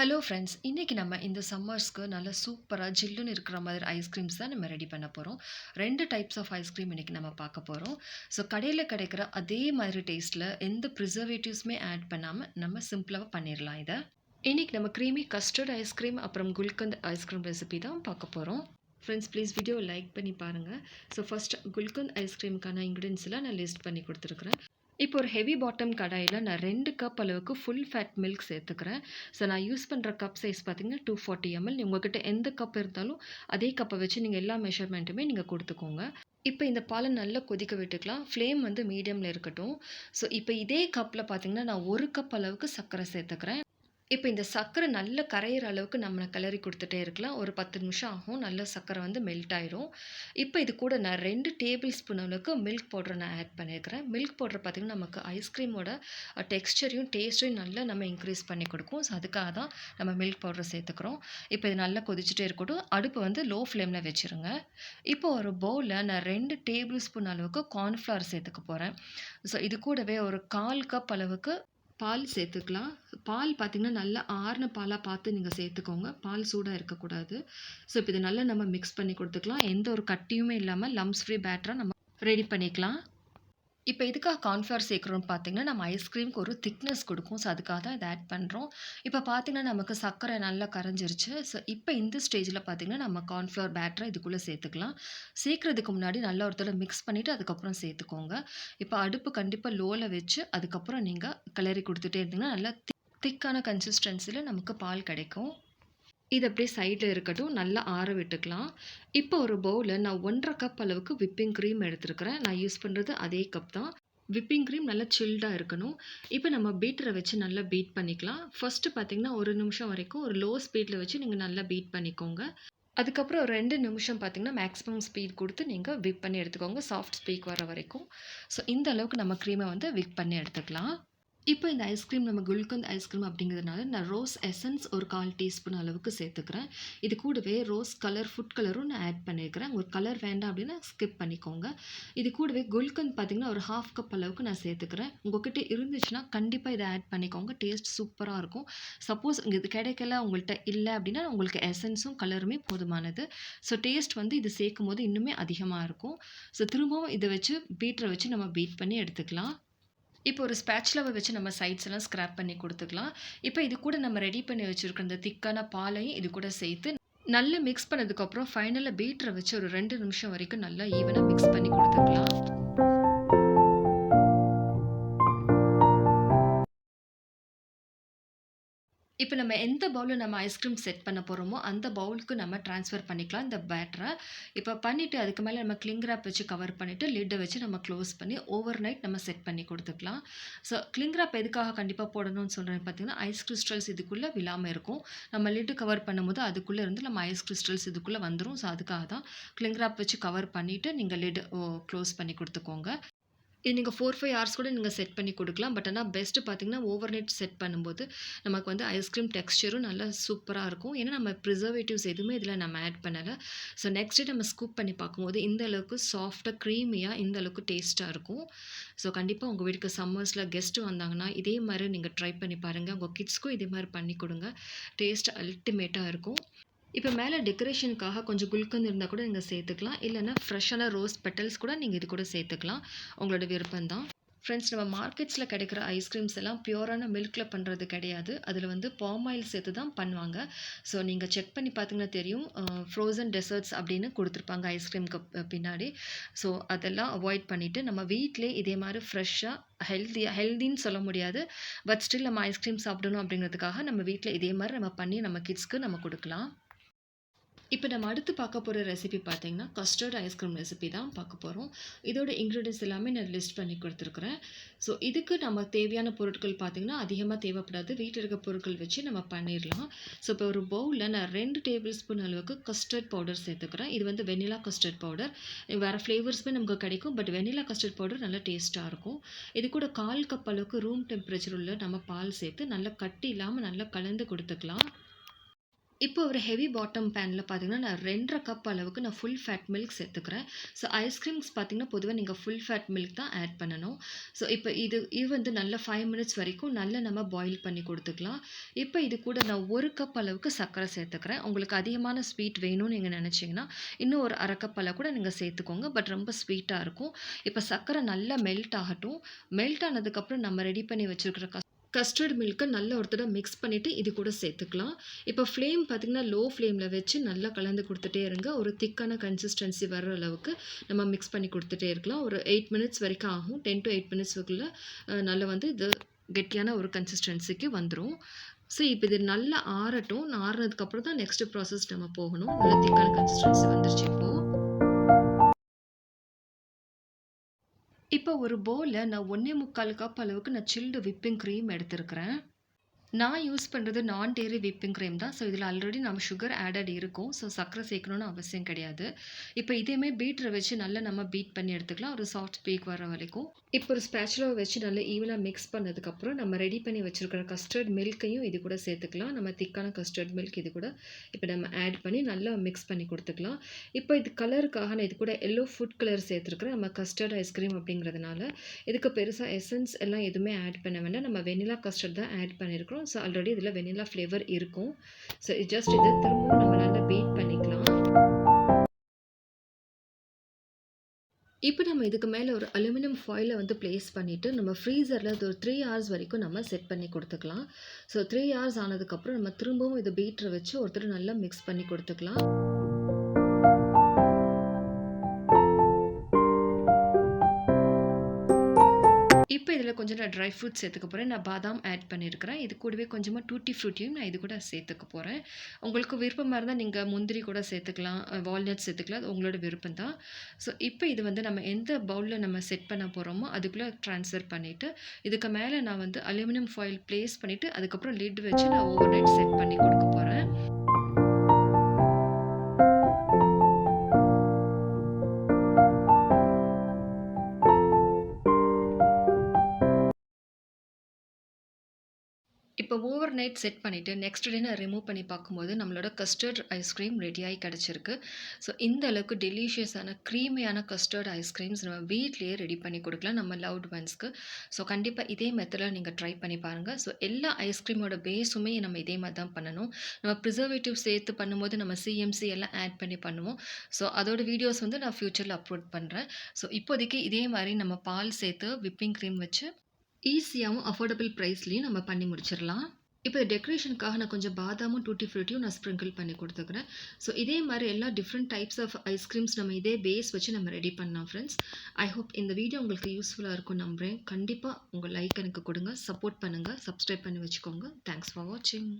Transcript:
Hello friends இன்றைக்கி நம்ம இந்த சம்மர்ஸ்க்கு நல்ல சூப்பராக ஜில்லுன்னு இருக்கிற மாதிரி ஐஸ்கிரீம்ஸ் தான் நம்ம ரெடி பண்ண போகிறோம் ரெண்டு டைப்ஸ் ஆஃப் ஐஸ்கிரீம் இன்றைக்கி நம்ம பார்க்க போகிறோம் ஸோ கடையில் கிடைக்கிற அதே மாதிரி டேஸ்ட்டில் எந்த ப்ரிசர்வேட்டிவ்ஸுமே ஆட் பண்ணாமல் நம்ம சிம்பிளாக பண்ணிடலாம் இதை. இன்றைக்கி நம்ம க்ரீமி கஸ்டர்ட் ஐஸ்கிரீம் அப்புறம் குல்கந்த் ஐஸ்கிரீம் ரெசிபி தான் பார்க்க போகிறோம் ஃப்ரெண்ட்ஸ் ப்ளீஸ் வீடியோ லைக் பண்ணி பாருங்கள் ஸோ ஃபஸ்ட் குல்கந்த் ஐஸ்கிரீமுக்கான இன்க்ரீடியன்ஸ்லாம் நான் லிஸ்ட் பண்ணி கொடுத்துருக்குறேன். இப்போ ஒரு ஹெவி பாட்டம் கடாயில் நான் ரெண்டு கப் அளவுக்கு ஃபுல் ஃபேட் மில்க் சேர்த்துக்கிறேன். ஸோ நான் யூஸ் பண்ணுற கப் சைஸ் பார்த்தீங்கன்னா டூ ஃபார்ட்டி எம்எல் உங்கள்கிட்ட எந்த கப் இருந்தாலும் அதே கப்பை வச்சு நீங்கள் எல்லா மெஷர்மெண்ட்டுமே நீங்கள் கொடுத்துக்கோங்க. இப்போ இந்த பாலை நல்லா கொதிக்க விட்டுக்கலாம். ஃப்ளேம் வந்து மீடியமில் இருக்கட்டும். ஸோ இப்போ இதே கப்பில் பார்த்தீங்கன்னா நான் ஒரு கப் அளவுக்கு சர்க்கரை சேர்த்துக்கிறேன். இப்போ இந்த சர்க்கரை நல்ல கரையிற அளவுக்கு நம்ம கிளறி கொடுத்துட்டே இருக்கலாம். ஒரு பத்து நிமிஷம் ஆகும் நல்ல சர்க்கரை வந்து மெல்ட் ஆயிரும். இப்போ இது கூட நான் ரெண்டு டேபிள் ஸ்பூன் அளவுக்கு மில்க் பவுடர் நான் ஆட் பண்ணியிருக்கிறேன் மில்க் பவுடர் பார்த்திங்கன்னா நமக்கு ஐஸ்கிரீமோட டெக்ஸ்டரையும் டேஸ்ட்டையும் நல்லா நம்ம இன்க்ரீஸ் பண்ணி கொடுக்கும். ஸோ அதுக்காக தான் நம்ம மில்க் பவுடர் சேர்த்துக்கிறோம். இப்போ இது நல்லா கொதிச்சுட்டே இருக்கட்டும். அடுப்பு வந்து லோ ஃப்ளேமில் வச்சுருங்க. இப்போ ஒரு பவுலில் நான் ரெண்டு டேபிள் ஸ்பூன் அளவுக்கு கார்ன்ஃப்ளவர் சேர்த்துக்க போகிறேன் ஸோ இது கூடவே ஒரு கால் கப் அளவுக்கு பால் சேர்த்துக்கலாம். பால் பார்த்திங்கன்னா நல்லா ஆறின பாலாக பார்த்து நீங்கள் சேர்த்துக்கோங்க. பால் சூடாக இருக்கக்கூடாது. ஸோ இப்போ இதை நல்லா நம்ம மிக்ஸ் பண்ணி கொடுத்துக்கலாம். எந்த ஒரு கட்டியுமே இல்லாமல் லம்ஸ் ஃப்ரீ பேட்டராக நம்ம ரெடி பண்ணிக்கலாம். இப்போ எதுக்காக கார்ன்ஃப்ளவர் சேர்க்குறோம்னு பார்த்தீங்கன்னா நம்ம ஐஸ்கிரீமுக்கு ஒரு திக்னஸ் கொடுக்கும். ஸோ அதுக்காக தான் இதை ஆட் பண்ணுறோம் இப்போ பார்த்தீங்கன்னா நமக்கு சர்க்கரை நல்லா கரைஞ்சிருச்சு. ஸோ இப்போ இந்த ஸ்டேஜில் பார்த்தீங்கன்னா நம்ம கார்ன்ஃப்ளவர் பேட்டரை இதுக்குள்ளே சேர்த்துக்கலாம். சேர்க்குறதுக்கு முன்னாடி நல்லா ஒரு தடவை மிக்ஸ் பண்ணிவிட்டு அதுக்கப்புறம் சேர்த்துக்கோங்க. இப்போ அடுப்பு கண்டிப்பாக லோவில் வச்சு அதுக்கப்புறம் நீங்கள் கிளறி கொடுத்துட்டே இருந்தீங்கன்னா நல்லா திக்கான கன்சிஸ்டன்சியில் நமக்கு பால் கிடைக்கும். இது அப்படியே சைடில் இருக்கட்டும் நல்லா ஆற விட்டுக்கலாம். இப்போ ஒரு பவுலில் நான் ஒன்றரை கப் அளவுக்கு விப்பிங் க்ரீம் எடுத்துருக்கிறேன். நான் யூஸ் பண்ணுறது அதே கப் தான். விப்பிங் க்ரீம் நல்லா சில்டாக இருக்கணும். இப்போ நம்ம பீட்டரை வச்சு நல்லா பீட் பண்ணிக்கலாம். ஃபஸ்ட்டு பார்த்திங்கன்னா ஒரு நிமிஷம் வரைக்கும் ஒரு லோ ஸ்பீடில் வச்சு நீங்கள் நல்லா பீட் பண்ணிக்கோங்க. அதுக்கப்புறம் ஒரு ரெண்டு நிமிஷம் பார்த்திங்கன்னா மேக்ஸிமம் ஸ்பீட் கொடுத்து நீங்கள் விப் பண்ணி எடுத்துக்கோங்க. சாஃப்ட் ஸ்பீக் வர வரைக்கும். ஸோ இந்த அளவுக்கு நம்ம க்ரீமை வந்து விப் பண்ணி எடுத்துக்கலாம். இப்போ இந்த ஐஸ்கிரீம் நம்ம குல்கந்த் ஐஸ்கிரீம் அப்படிங்கிறதுனால நான் ரோஸ் எசன்ஸ் ஒரு கால் டீஸ்பூன் அளவுக்கு சேர்த்துக்கிறேன். இது கூடவே ரோஸ் கலர் ஃபுட் கலரும் நான் ஆட் பண்ணியிருக்கிறேன் ஒரு கலர் வேண்டாம் அப்படின்னா ஸ்கிப் பண்ணிக்கோங்க. இது கூடவே குல்கந்த் பார்த்திங்கன்னா ஒரு ஹாஃப் கப் அளவுக்கு நான் சேர்த்துக்கிறேன். உங்கள்கிட்ட இருந்துச்சுன்னா கண்டிப்பாக இதை ஆட் பண்ணிக்கோங்க. டேஸ்ட் சூப்பராக இருக்கும். சப்போஸ் இது கிடைக்கல உங்கள்கிட்ட இல்லை அப்படின்னா உங்களுக்கு எசன்ஸும் கலருமே போதுமானது. ஸோ டேஸ்ட் வந்து இது சேர்க்கும் போது இன்னுமே அதிகமாக இருக்கும். ஸோ திரும்பவும் இதை வச்சு பீட்டரை வச்சு நம்ம பீட் பண்ணி எடுத்துக்கலாம். இப்போ ஒரு ஸ்பேட்ச்லவை வச்சு நம்ம சைட்ஸ் எல்லாம் ஸ்க்ராப் பண்ணி கொடுத்துக்கலாம். இப்போ இது கூட நம்ம ரெடி பண்ணி வச்சுருக்க இந்த திக்கான பாலையும் இது கூட சேர்த்து நல்லா மிக்ஸ் பண்ணதுக்கப்புறம் ஃபைனலாக பீட்டரை வச்சு ஒரு ரெண்டு நிமிஷம் வரைக்கும் நல்லா ஈவனாக மிக்ஸ் பண்ணி கொடுத்துக்கலாம். நம்ம எந்த பவுலில் நம்ம ஐஸ்கிரீம் செட் பண்ண போகிறோமோ அந்த பவுலுக்கு நம்ம ட்ரான்ஸ்ஃபர் பண்ணிக்கலாம். இந்த பேட்டரை இப்போ பண்ணிவிட்டு அதுக்கு மேலே நம்ம கிளிங் ரேப் வச்சு கவர் பண்ணிவிட்டு லிட்டை வச்சு நம்ம க்ளோஸ் பண்ணி ஓவர் நைட் நம்ம செட் பண்ணி கொடுத்துக்கலாம். ஸோ கிளிங் ரேப் எதுக்காக கண்டிப்பாக போடணும்னு சொல்கிறேன் பார்த்தீங்கன்னா ஐஸ் கிறிஸ்டல்ஸ் இதுக்குள்ளே விழாமல் இருக்கும். நம்ம லிட்டு கவர் பண்ணும்போது அதுக்குள்ளே இருந்து நம்ம ஐஸ் கிறிஸ்டல்ஸ் இதுக்குள்ளே வந்துடும் ஸோ அதுக்காக தான் கிளிங் ரேப் வச்சு கவர் பண்ணிவிட்டு நீங்கள் லிட் க்ளோஸ் பண்ணி கொடுத்துக்கோங்க. நீங்கள் ஃபோர் ஃபைவ் ஹவர்ஸ் கூட நீங்கள் செட் பண்ணி கொடுக்கலாம். பட் ஆனால் பெஸ்ட்டு பார்த்தீங்கன்னா ஓவர் நைட் செட் பண்ணும்போது நமக்கு வந்து ஐஸ்கிரீம் டெக்ஸ்டரும் நல்லா சூப்பராக இருக்கும். ஏன்னா நம்ம ப்ரிசர்வேட்டிவ்ஸ் எதுவுமே இதில் நம்ம ஆட் பண்ணலை. ஸோ நெக்ஸ்ட் டே நம்ம ஸ்கூப் பண்ணி பார்க்கும்போது இந்த அளவுக்கு சாஃப்டாக க்ரீமியாக இந்த அளவுக்கு டேஸ்ட்டாக இருக்கும். ஸோ கண்டிப்பாக உங்கள் வீட்டுக்கு சம்மர்ஸில் கெஸ்ட்டு வந்தாங்கன்னா இதே மாதிரி நீங்கள் ட்ரை பண்ணி பாருங்கள் உங்கள் கிட்ஸ்க்கும் இதே மாதிரி பண்ணி கொடுங்க. டேஸ்ட் அல்டிமேட்டாக இருக்கும். இப்போ மேலே டெக்கரேஷனுக்காக கொஞ்சம் குல்கந்து இருந்தால் கூட நீங்கள் சேர்த்துக்கலாம். இல்லைன்னா ஃப்ரெஷ்ஷான ரோஸ் பெட்டல்ஸ் கூட நீங்கள் இது கூட சேர்த்துக்கலாம். உங்களோட விருப்பம் தான் ஃப்ரெண்ட்ஸ் நம்ம மார்க்கெட்ஸில் கிடைக்கிற ஐஸ்கிரீம்ஸ் எல்லாம் பியூரான மில்கில் பண்ணுறது கிடையாது. அதில் வந்து பாம் ஆயில் சேர்த்து தான் பண்ணுவாங்க. ஸோ நீங்கள் செக் பண்ணி பார்த்தீங்கன்னா தெரியும். ஃப்ரோசன் டெசர்ட்ஸ் அப்படின்னு கொடுத்துருப்பாங்க ஐஸ்கிரீம்க்கு பின்னாடி. ஸோ அதெல்லாம் அவாய்ட் பண்ணிவிட்டு நம்ம வீட்டிலே இதே மாதிரி ஃப்ரெஷ்ஷாக ஹெல்தி ஹெல்தின்னு சொல்ல முடியாது. பட் ஸ்டில் நம்ம ஐஸ்கிரீம் சாப்பிடணும் அப்படிங்கிறதுக்காக நம்ம வீட்டில் இதே மாதிரி நம்ம பண்ணி நம்ம கிட்ஸ்க்கு நம்ம கொடுக்கலாம். இப்போ நம்ம அடுத்து பார்க்க போகிற ரெசிபி பார்த்தீங்கன்னா கஸ்டர்ட் ஐஸ்கிரீம் ரெசிபி தான் பார்க்க போகிறோம் இதோட இன்க்ரீடியன்ஸ் எல்லாமே நான் லிஸ்ட் பண்ணி கொடுத்துருக்குறேன். ஸோ இதுக்கு நம்ம தேவையான பொருட்கள் பார்த்திங்கன்னா அதிகமாக தேவைப்படாது. வீட்டில் இருக்க பொருட்கள் வச்சு நம்ம பண்ணிடலாம். ஸோ இப்போ ஒரு பவுலில் நான் ரெண்டு டேபிள் ஸ்பூன் அளவுக்கு கஸ்டர்ட் பவுடர் சேர்த்துக்கிறேன். இது வந்து வெனிலா கஸ்டர்ட் பவுடர் வேறு ஃப்ளேவர்ஸுமே நமக்கு கிடைக்கும். பட் வெனிலா கஸ்டர்ட் பவுடர் நல்லா டேஸ்ட்டாக இருக்கும். இது கூட கால் கப் அளவுக்கு ரூம் டெம்பரேச்சர் உள்ள நம்ம பால் சேர்த்து நல்லா கட்டி இல்லாமல் நல்லா கலந்து கொடுத்துக்கலாம். இப்போ ஒரு ஹெவி பாட்டம் பேனில் பார்த்தீங்கன்னா, நான் 2 1/2 கப் அளவுக்கு நான் ஃபுல் ஃபேட் மில்க் சேர்த்துக்கிறேன். ஸோ ஐஸ்கிரீம்ஸ் பார்த்தீங்கன்னா, பொதுவாக நீங்கள் ஃபுல் ஃபேட் மில்க் தான் ஆட் பண்ணணும். ஸோ இப்போ இது இது வந்து நல்ல ஃபைவ் மினிட்ஸ் வரைக்கும் நல்லா நம்ம பாயில் பண்ணி கொடுத்துக்கலாம் இப்போ இது கூட நான் ஒரு கப் அளவுக்கு சர்க்கரை சேர்த்துக்கிறேன். உங்களுக்கு அதிகமான ஸ்வீட் வேணும்னு நீங்கள் நினச்சிங்கன்னா இன்னும் ஒரு அரை கப் அளவு கூட நீங்கள் சேர்த்துக்கோங்க. பட் ரொம்ப ஸ்வீட்டாக இருக்கும். இப்போ சர்க்கரை நல்லா மெல்ட் ஆகட்டும். மெல்ட் ஆனதுக்கப்புறம் நம்ம ரெடி பண்ணி வச்சுருக்கிற கஸ் கஸ்டர்ட் மில்க்கை நல்லா ஒரு தடவை மிக்ஸ் பண்ணிவிட்டு இது கூட சேர்த்துக்கலாம். இப்போ ஃப்ளேம் பார்த்தீங்கன்னா, லோ ஃப்ளேமில் வச்சு நல்லா கலந்து கொடுத்துட்டே இருங்க. ஒரு திக்கான கன்சிஸ்டன்சி வர்ற அளவுக்கு நம்ம மிக்ஸ் பண்ணி கொடுத்துட்டே இருக்கலாம். ஒரு எயிட் மினிட்ஸ் வரைக்கும் ஆகும். 10 டூ 8 மினிட்ஸ்க்குள்ள நல்லா வந்து இது கெட்டியான ஒரு கன்சிஸ்டன்சிக்கு வந்துடும் ஸோ இப்போ இது நல்லா ஆறட்டும். ஆறுனதுக்கப்புறம் தான் நெக்ஸ்ட் ப்ராசஸ் நம்ம போகணும். நல்லா திக்கான கன்சிஸ்டன்சி வந்துருச்சு இப்போ. இப்போ ஒரு பவுல்ல நான் 1 1/4 கப் அளவுக்கு நான் சில்டு விப்பிங் க்ரீம் எடுத்திருக்கிறேன். நான் யூஸ் பண்ணுறது நான் டேரி விப்பிங் கிரீம் தான். ஸோ இதில் ஆல்ரெடி நம்ம சுகர் ஆடட் இருக்கும். ஸோ சர்க்கரை சேர்க்கணும்னு அவசியம் கிடையாது. இப்போ இதேமே பீட்டரை வச்சு நல்லா நம்ம பீட் பண்ணி எடுத்துக்கலாம். ஒரு சாஃப்ட் பீக் வர வரைக்கும். இப்போ ஒரு ஸ்பேச்சுலாவ வச்சு நல்லா ஈவனாக மிக்ஸ் பண்ணதுக்கப்புறம், நம்ம ரெடி பண்ணி வச்சிருக்கிற கஸ்டர்ட் மில்க்கையும் இது கூட சேர்த்துக்கலாம். நம்ம திக்கான கஸ்டர்ட் மில்க் இது கூட இப்போ நம்ம ஆட் பண்ணி நல்லா மிக்ஸ் பண்ணி கொடுத்துக்கலாம் இப்போ இது கலருக்காக நான் இது கூட எல்லோ ஃபுட் கலர் சேர்த்துருக்குறேன் நம்ம கஸ்டர்ட் ஐஸ்கிரீம் அப்படிங்கிறதுனால. இதுக்கு பெருசாக எசன்ஸ் எல்லாம் எதுவுமே ஆட் பண்ண வேண்டாம். நம்ம வெண்ணிலா கஸ்டர்ட் தான் ஆட் பண்ணியிருக்கிறோம். ஸோ ஆல்ரெடி இதுல வெண்ணிலா ஃப்ளேவர் இருக்கும். ஸோ ஜஸ்ட் இதை திரும்பவும் நம்ம நல்லா பீட் பண்ணிக்கலாம். இப்போ நம்ம இதுக்கு மேல ஒரு அலுமினியம் ஃபாயில வந்து ப்ளேஸ் பண்ணிட்டு, நம்ம ஃப்ரீசர்ல அது ஒரு த்ரீ ஹார்ஸ் வரைக்கும் நம்ம செட் பண்ணி குடுத்துக்கலாம். ஸோ த்ரீ ஹார்ஸ் ஆனதுக்கப்புறம் நம்ம திரும்பவும் இதை பீட்டரை வச்சு ஒருத்தர் நல்லா மிக்ஸ் பண்ணி குடுத்துக்கலாம். இதில் கொஞ்சம் நான் ட்ரை ஃப்ரூட்ஸ் சேர்த்துக்க போகிறேன் நான் பாதாம் ஆட் பண்ணியிருக்கிறேன். இது கூடவே கொஞ்சமாக டூட்டி ஃப்ரூட்டியும் நான் இது கூட சேர்த்துக்க போகிறேன் உங்களுக்கு விருப்பமாக இருந்தால் நீங்கள் முந்திரி கூட சேர்த்துக்கலாம். வால்நட் சேர்த்துக்கலாம். அது உங்களோட விருப்பம் தான். ஸோ இப்போ இது வந்து நம்ம எந்த பவுலில் நம்ம செட் பண்ண போகிறோமோ அதுக்குள்ளே ட்ரான்ஸ்ஃபர் பண்ணிவிட்டு இதுக்கு மேலே நான் வந்து அலுமினியம் ஃபாயில் ப்ளேஸ் பண்ணிவிட்டு அதுக்கப்புறம் லிட் வச்சு நான் ஓவர் நைட் செட் பண்ணி கொடுக்க போகிறேன் ஓவர் நைட் செட் பண்ணிவிட்டு நெக்ஸ்ட் டே நான் ரிமூவ் பண்ணி பார்க்கும்போது, நம்மளோட கஸ்டர்ட் ஐஸ்கிரீம் ரெடியாகி கிடச்சிருக்கு ஸோ இந்த அளவுக்கு டெலிஷியஸான க்ரீமியான கஸ்டர்ட் ஐஸ்கிரீம்ஸ் நம்ம வீட்லேயே ரெடி பண்ணி கொடுக்கலாம் நம்ம லவ்ட் ஒன்ஸ்க்கு. ஸோ கண்டிப்பாக இதே மெத்தடில் நீங்கள் ட்ரை பண்ணி பாருங்க. ஸோ எல்லா ஐஸ்கிரீமோட பேஸுமே நம்ம இதே மாதிரி தான் பண்ணணும். நம்ம ப்ரிசர்வேட்டிவ் சேர்த்து பண்ணும்போது நம்ம சிஎம்சி எல்லாம் ஆட் பண்ணி பண்ணுவோம். ஸோ அதோட வீடியோஸ் வந்து நான் ஃப்யூச்சரில் அப்லோட் பண்ணுறேன் ஸோ இப்போதைக்கு இதே மாதிரி நம்ம பால் சேர்த்து விப்பிங் க்ரீம் வச்சு, ஈஸியாகவும் அஃபோர்டபிள் ப்ரைஸ்லேயும் நம்ம பண்ணி முடிச்சிடலாம் இப்போ டெக்கரேஷனுக்காக நான் கொஞ்சம் பாதாமும், டூட்டி ஃப்ரூட்டியும் நான் ஸ்ப்ரிங்கிள் பண்ணி கொடுத்துக்கிறேன் ஸோ இதே மாதிரி எல்லா டிஃப்ரெண்ட் டைப்ஸ் ஆஃப் ஐஸ்கிரீம்ஸ் நம்ம இதே பேஸ் வச்சு நம்ம ரெடி பண்ணலாம் ஃப்ரெண்ட்ஸ் ஐ ஹோப் இந்த வீடியோ உங்களுக்கு யூஸ்ஃபுல்லாக இருக்கும் நம்புறேன். கண்டிப்பாக உங்கள் லைக் எனக்கு கொடுங்க சப்போர்ட் பண்ணுங்கள் சப்ஸ்கிரைப் பண்ணி வச்சுக்கோங்க. தேங்க்ஸ் ஃபார் வாட்சிங்.